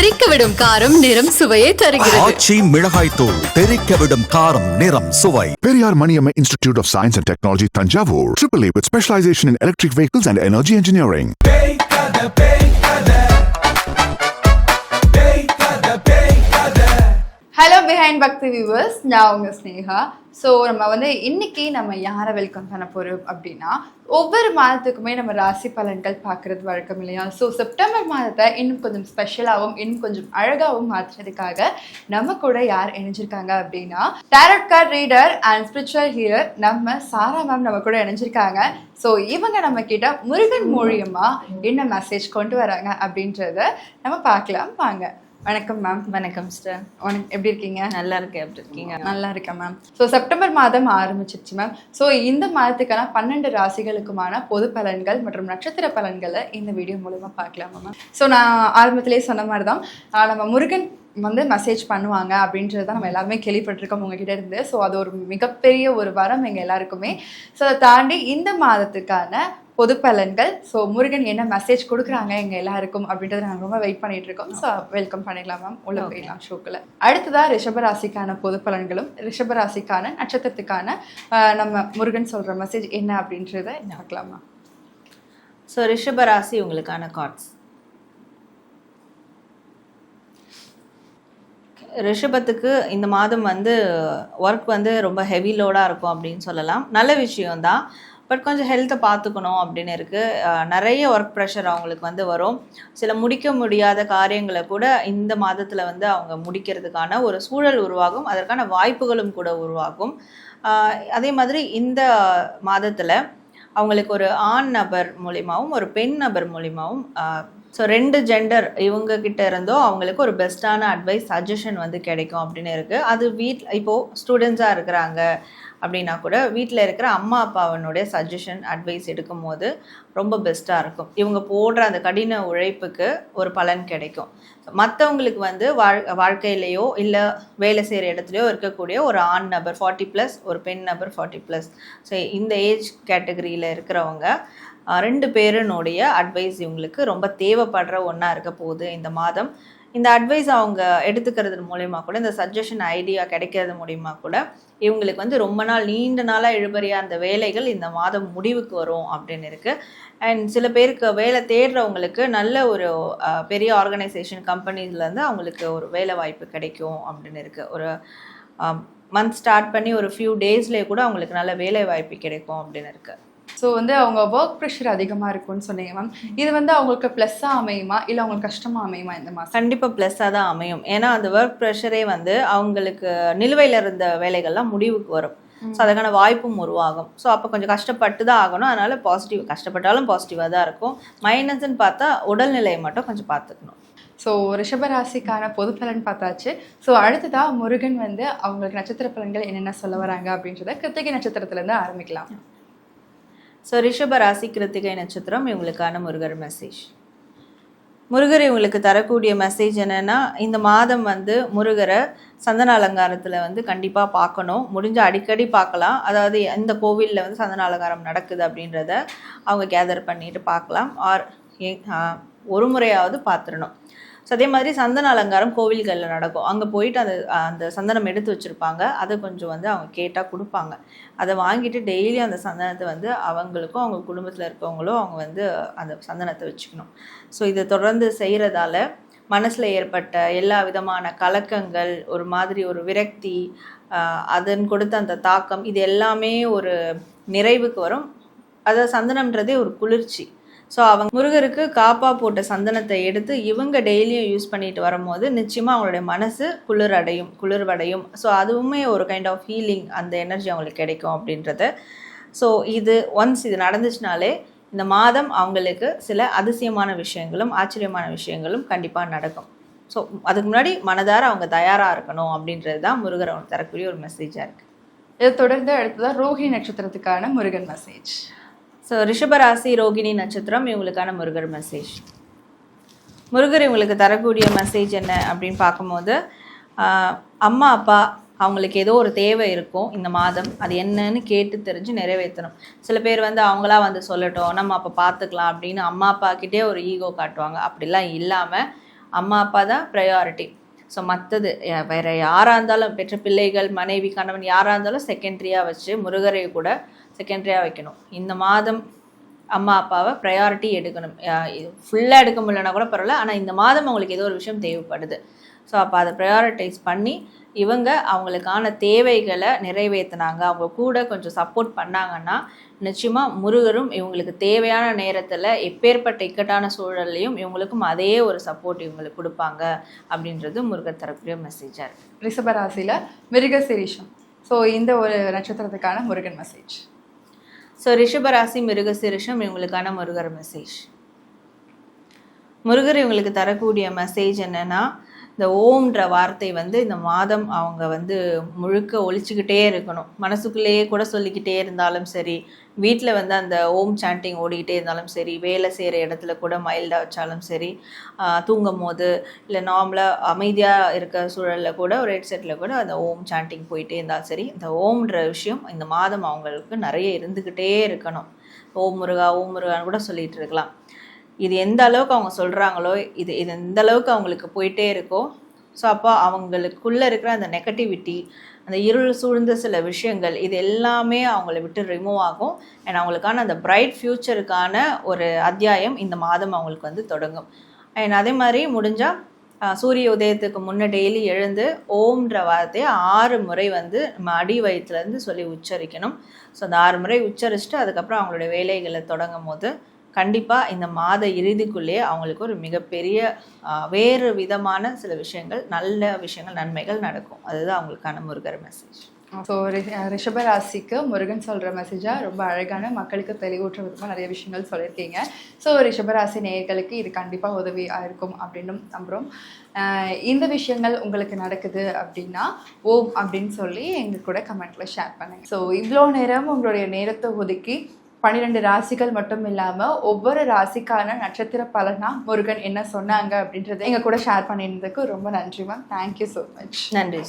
தெறிக்க விடும் காரம் நிறம் சுவையை தருகிறது ஆச்சி மிளகாய் தூள் தெறிக்க விடும் காரம் நிறம் சுவை Periyar Maniamma Institute of Science and Technology, Tanjavur. AAA with specialization in electric vehicles and energy engineering. Hello behind Bhakti viewers நான் உங்கள் ஸ்னேகா. ஸோ நம்ம வந்து இன்னைக்கு நம்ம யாரை வெல்கம் பண்ண போகிறோம் அப்படின்னா ஒவ்வொரு மாதத்துக்குமே நம்ம ராசி பலன்கள் பார்க்கறது வழக்கம் இல்லையா? ஸோ செப்டம்பர் மாதத்தை இன்னும் கொஞ்சம் ஸ்பெஷலாகவும் இன்னும் கொஞ்சம் அழகாகவும் மாற்றுறதுக்காக நம்ம கூட யார் இணைஞ்சிருக்காங்க அப்படின்னா tarot card reader and spiritual healer நம்ம சாரா மேம் நம்ம கூட இணைஞ்சிருக்காங்க. ஸோ இவங்க நம்ம கிட்ட முருகன் மூலியமாக என்ன மெசேஜ் கொண்டு வராங்க அப்படின்றத நம்ம பார்க்கலாம். வாங்க. வணக்கம் மேம் வணக்கம் சிஸ்டர் வணக்கம் எப்படி இருக்கீங்க? நல்லா இருக்கேன் எப்படி இருக்கீங்க? நல்லா இருக்கேன் மேம் ஸோ செப்டம்பர் மாதம் ஆரம்பிச்சிருச்சு மேம் ஸோ இந்த மாதத்துக்கான பன்னெண்டு ராசிகளுக்குமான பொது பலன்கள் மற்றும் நட்சத்திர பலன்களை இந்த வீடியோ மூலமா பார்க்கலாமா மேம் ஸோ நான் ஆரம்பத்திலேயே சொன்ன மாதிரி தான் நம்ம முருகன் வந்து மெசேஜ் பண்ணுவாங்க அப்படின்றது தான் நம்ம எல்லாருமே கேள்விப்பட்டிருக்கோம் உங்ககிட்ட இருந்து. ஸோ அது ஒரு மிகப்பெரிய ஒரு வரம் எங்கள் எல்லாருக்குமே. ஸோ அதை தாண்டி இந்த மாதத்துக்கான பொது பலன்கள். ஸோ முருகன் என்ன மெசேஜ் கொடுக்குறாங்க எங்க எல்லாருக்கும் அப்படின்றத நாங்கள் ரொம்ப வெயிட் பண்ணிட்டு இருக்கோம் ஸோ வெல்கம் பண்ணிடலாம் மேம் உள்ள போயிடலாம் ஷோக்குள்ள அடுத்ததா ரிஷபராசிக்கான பொது பலன்களும் ரிஷபராசிக்கான நட்சத்திரத்துக்கான நம்ம முருகன் சொல்ற மெசேஜ் என்ன அப்படின்றத பார்க்கலாமா? ஸோ ரிஷபராசி உங்களுக்கான கார்ட்ஸ் ரிஷபத்துக்கு இந்த மாதம் வந்து ஒர்க் வந்து ரொம்ப ஹெவி லோடாக இருக்கும் அப்படின்னு சொல்லலாம். நல்ல விஷயம்தான். பட் கொஞ்சம் ஹெல்த்தை பார்த்துக்கணும் அப்படின்னு இருக்குது நிறைய ஒர்க் ப்ரெஷர் அவங்களுக்கு வந்து வரும். சில முடிக்க முடியாத காரியங்களை கூட இந்த மாதத்தில் வந்து அவங்க முடிக்கிறதுக்கான ஒரு சூழல் உருவாகும். அதற்கான வாய்ப்புகளும் கூட உருவாகும். அதே மாதிரி இந்த மாதத்தில் அவங்களுக்கு ஒரு ஆண் நபர் மூலியமாகவும் ஒரு பெண் நபர் மூலியமாகவும் ஸோ ரெண்டு ஜெண்டர் இவங்க கிட்ட இருந்தோ அவங்களுக்கு ஒரு பெஸ்ட்டான அட்வைஸ் சஜஷன் வந்து கிடைக்கும் அப்படின்னு இருக்குது அது வீட்டில் இப்போது ஸ்டூடெண்ட்ஸாக இருக்கிறாங்க அப்படின்னா கூட வீட்டில் இருக்கிற அம்மா அப்பாவனுடைய சஜஷன் அட்வைஸ் எடுக்கும்போது ரொம்ப பெஸ்ட்டாக இருக்கும். இவங்க போடுற அந்த கடின உழைப்புக்கு ஒரு பலன் கிடைக்கும். மற்றவங்களுக்கு வந்து வாழ் வாழ்க்கையிலையோ இல்லை வேலை செய்கிற இடத்துலையோ இருக்கக்கூடிய ஒரு ஆண் நபர் ஃபார்ட்டி ப்ளஸ் ஒரு பெண் நபர் ஃபார்ட்டி ப்ளஸ் ஸோ இந்த ஏஜ் கேட்டகரியில் இருக்கிறவங்க ரெண்டு பேருனுடைய அட்வைஸ் இவங்களுக்கு ரொம்ப தேவைப்படுற ஒன்றா இருக்க போகுது இந்த மாதம். இந்த அட்வைஸ் அவங்க எடுத்துக்கிறது மூலயமா கூட இந்த சஜஷன் ஐடியா கிடைக்கிறது மூலயமா கூட இவங்களுக்கு வந்து ரொம்ப நாள் நீண்ட நாளாக இழுபறியாக அந்த வேலைகள் இந்த மாதம் முடிவுக்கு வரும் அப்படின்னு இருக்குது அண்ட் சில பேருக்கு வேலை தேடுறவங்களுக்கு நல்ல ஒரு பெரிய ஆர்கனைசேஷன் கம்பெனிஸ்லேருந்து அவங்களுக்கு ஒரு வேலை வாய்ப்பு கிடைக்கும் அப்படின்னு இருக்குது ஒரு மந்த் ஸ்டார்ட் பண்ணி ஒரு ஃபியூ டேஸ்லேயே கூட அவங்களுக்கு நல்ல வேலை வாய்ப்பு கிடைக்கும் அப்படின்னு இருக்குது ஸோ வந்து அவங்க ஒர்க் ப்ரெஷர் அதிகமா இருக்கும்னு சொன்னீங்க மேம் இது வந்து அவங்களுக்கு ப்ளஸ்ஸாக அமையுமா? இல்லை அவங்களுக்கு கஷ்டமா அமையுமா இந்த மாதம் கண்டிப்பாக ப்ளஸ்ஸாக தான் அமையும். ஏன்னா அந்த ஒர்க் ப்ரெஷரே வந்து அவங்களுக்கு நிலுவையில் இருந்த வேலைகள்லாம் முடிவுக்கு வரும். ஸோ அதுக்கான வாய்ப்பும் உருவாகும். ஸோ அப்போ கொஞ்சம் கஷ்டப்பட்டு தான் ஆகணும். அதனால பாசிட்டிவ் கஷ்டப்பட்டாலும் பாசிட்டிவாக தான் இருக்கும். மைனஸ்ன்னு பார்த்தா உடல்நிலையை மட்டும் கொஞ்சம் பார்த்துக்கணும். ஸோ ரிஷபராசிக்கான பொது பலன் பார்த்தாச்சு. ஸோ அடுத்ததா முருகன் வந்து அவங்களுக்கு நட்சத்திர பலன்கள் என்னென்ன சொல்ல வராங்க அப்படின்றத கிருத்திகை நட்சத்திரத்துலேருந்து ஆரம்பிக்கலாம். ஸோ ரிஷப ராசி கிருத்திகை நட்சத்திரம் இவங்களுக்கான முருகர் மெசேஜ் முருகர் இவங்களுக்கு தரக்கூடிய மெசேஜ் என்னென்னா இந்த மாதம் வந்து முருகரை சந்தன அலங்காரத்தில் வந்து கண்டிப்பாக பார்க்கணும். முடிஞ்ச அடிக்கடி பார்க்கலாம். அதாவது எந்த கோவிலில் வந்து சந்தன அலங்காரம் நடக்குது அப்படின்றத அவங்க கேதர் பண்ணிட்டு பார்க்கலாம். ஆர் ஒரு முறையாவது பார்த்துடணும். ஸோ அதே மாதிரி சந்தன அலங்காரம் கோவில்களில் நடக்கும். அங்கே போயிட்டு அந்த அந்த சந்தனம் எடுத்து வச்சுருப்பாங்க. அதை கொஞ்சம் வந்து அவங்க கேட்டால் கொடுப்பாங்க. அதை வாங்கிட்டு டெய்லி அந்த சந்தனத்தை வந்து அவங்களுக்கும் அவங்க குடும்பத்தில் இருக்கவங்களும் அவங்க வந்து அந்த சந்தனத்தை வச்சுக்கணும். ஸோ இதை தொடர்ந்து செய்கிறதால மனசில் ஏற்பட்ட எல்லா விதமான கலக்கங்கள் ஒரு மாதிரி ஒரு விரக்தி அதன் கொடுத்த அந்த தாக்கம் இது எல்லாமே ஒரு நிறைவுக்கு வரும். அதை சந்தனம்ன்றதே ஒரு குளிர்ச்சி. ஸோ அவங்க முருகருக்கு காப்பா போட்ட சந்தனத்தை எடுத்து இவங்க டெய்லியும் யூஸ் பண்ணிட்டு வரும்போது நிச்சயமாக அவங்களுடைய மனசு குளிர் அடையும் குளிர்வடையும். ஸோ அதுவுமே ஒரு கைண்ட் ஆஃப் ஃபீலிங் அந்த எனர்ஜி அவங்களுக்கு கிடைக்கும் அப்படின்றத. ஸோ இது ஒன்ஸ் இது நடந்துச்சுனாலே இந்த மாதம் அவங்களுக்கு சில அதிசயமான விஷயங்களும் ஆச்சரியமான விஷயங்களும் கண்டிப்பாக நடக்கும். ஸோ அதுக்கு முன்னாடி மனதார அவங்க தயாராக இருக்கணும் அப்படின்றது தான் முருகர் அவங்க தரக்கூடிய ஒரு மெசேஜாக இருக்குது இதை தொடர்ந்து அடுத்ததான் ரோஹி நட்சத்திரத்துக்கான முருகன் மெசேஜ் ஸோ ரிஷபராசி ரோகிணி நட்சத்திரம் இவங்களுக்கான முருகர் மெசேஜ் முருகர் இவங்களுக்கு தரக்கூடிய மெசேஜ் என்ன அப்படின்னு பார்க்கும்போது அம்மா அப்பா அவங்களுக்கு ஏதோ ஒரு தேவை இருக்கும் இந்த மாதம். அது என்னன்னு கேட்டு தெரிஞ்சு நிறைவேற்றணும். சில பேர் வந்து அவங்களா வந்து சொல்லட்டும் நம்ம அப்போ பார்த்துக்கலாம் அப்படின்னு அம்மா அப்பா கிட்டே ஒரு ஈகோ காட்டுவாங்க. அப்படிலாம் இல்லாமல் அம்மா அப்பா தான் ப்ரையாரிட்டி ஸோ மற்றது வேற யாராக இருந்தாலும் பெற்ற பிள்ளைகள் மனைவி கணவன் யாராக இருந்தாலும் செகண்ட்ரியாக வச்சு முருகரை கூட செகண்ட்ரியாக வைக்கணும். இந்த மாதம் அம்மா அப்பாவை ப்ரையாரிட்டி எடுக்கணும். ஃபுல்லாக எடுக்க முடியலனா கூட பரவாயில்ல. ஆனால் இந்த மாதம் அவங்களுக்கு ஏதோ ஒரு விஷயம் தேவைப்படுது. ஸோ அப்போ அதை ப்ரையாரிட்டைஸ் பண்ணி இவங்க அவங்களுக்கான தேவைகளை நிறைவேற்றினாங்க அவங்க கூட கொஞ்சம் சப்போர்ட் பண்ணாங்கன்னா நிச்சயமாக முருகரும் இவங்களுக்கு தேவையான நேரத்தில் எப்பேற்பட்ட இக்கட்டான சூழல்லையும் இவங்களுக்கும் அதே ஒரு சப்போர்ட் இவங்களுக்கு கொடுப்பாங்க அப்படின்றது முருகர் தரக்கூடிய மெசேஜாக இருக்குது ரிஷபராசியில் மிருகசிரீஷம். ஸோ இந்த ஒரு நட்சத்திரத்துக்கான முருகன் மெசேஜ் ஸோ ரிஷபராசி மிருகசிரிஷம் இவங்களுக்கான முருகர் மெசேஜ் முருகர் இவங்களுக்கு தரக்கூடிய மெசேஜ் என்னன்னா இந்த ஓம்ன்ற வார்த்தை வந்து இந்த மாதம் அவங்க வந்து முழுக்க ஒழிச்சுக்கிட்டே இருக்கணும். மனசுக்குள்ளேயே கூட சொல்லிக்கிட்டே இருந்தாலும் சரி வீட்டில் வந்து அந்த ஓம் சாண்டிங் ஓடிக்கிட்டே இருந்தாலும் சரி வேலை செய்கிற இடத்துல கூட மைல்டாக வச்சாலும் சரி தூங்கும் போது இல்லை நார்மலாக அமைதியாக இருக்க சூழலில் கூட ஒரு ஹெட்செட்டில் கூட அந்த ஓம் சாண்டிங் போயிட்டே இருந்தாலும் சரி இந்த ஓம்ன்ற விஷயம் இந்த மாதம் அவங்களுக்கு நிறைய இருந்துக்கிட்டே இருக்கணும். ஓம் முருகா ஓம் முருகான்னு கூட சொல்லிகிட்டு இருக்கலாம். இது எந்த அளவுக்கு அவங்க சொல்கிறாங்களோ இது இது எந்த அளவுக்கு அவங்களுக்கு போயிட்டே இருக்கோ ஸோ அப்போ அவங்களுக்குள்ளே இருக்கிற அந்த நெகட்டிவிட்டி அந்த இருள் சூழ்ந்த சில விஷயங்கள் இது எல்லாமே அவங்கள விட்டு ரிமூவ் ஆகும். அண்ட் அவங்களுக்கான அந்த பிரைட் ஃப்யூச்சருக்கான ஒரு அத்தியாயம் இந்த மாதம் அவங்களுக்கு வந்து தொடங்கும். அண்ட் அதே மாதிரி முடிஞ்சால் சூரிய உதயத்துக்கு முன்ன டெய்லி எழுந்து ஓம்ன்ற வார்த்தையை ஆறு முறை வந்து நம்ம அடி வயிற்றுலேருந்து சொல்லி உச்சரிக்கணும். ஸோ அந்த ஆறு முறை உச்சரிச்சுட்டு அதுக்கப்புறம் அவங்களுடைய வேலைகளை தொடங்கும் போது கண்டிப்பாக இந்த மாத இறுதிக்குள்ளேயே அவங்களுக்கு ஒரு மிகப்பெரிய வேறு விதமான சில விஷயங்கள் நல்ல விஷயங்கள் நன்மைகள் நடக்கும். அதுதான் அவங்களுக்கான முருகர் மெசேஜ் ஸோ ரிஷபராசிக்கு முருகன் சொல்கிற மெசேஜாக ரொம்ப அழகான மக்களுக்கு தெளிவூற்ற விதமாக நிறைய விஷயங்கள் சொல்லியிருக்கீங்க. ஸோ ரிஷபராசி நேயர்களுக்கு இது கண்டிப்பாக உதவியாக இருக்கும் அப்படின்னு நம்புகிறோம் இந்த விஷயங்கள் உங்களுக்கு நடக்குது அப்படின்னா ஓம் அப்படின்னு சொல்லி எங்கள் கூட கமெண்ட்டில் ஷேர் பண்ணுங்கள் ஸோ இவ்வளோ நேரம் உங்களுடைய நேரத்தை ஒதுக்கி பன்னிரெண்டு ராசிகள் மட்டும் இல்லாமல் ஒவ்வொரு ராசிக்கான நட்சத்திர பலனா முருகன் என்ன சொன்னாங்க அப்படின்றத எங்கள் கூட ஷேர் பண்ணியிருந்ததுக்கு ரொம்ப நன்றி மேம் தேங்க்யூ ஸோ மச் நன்றி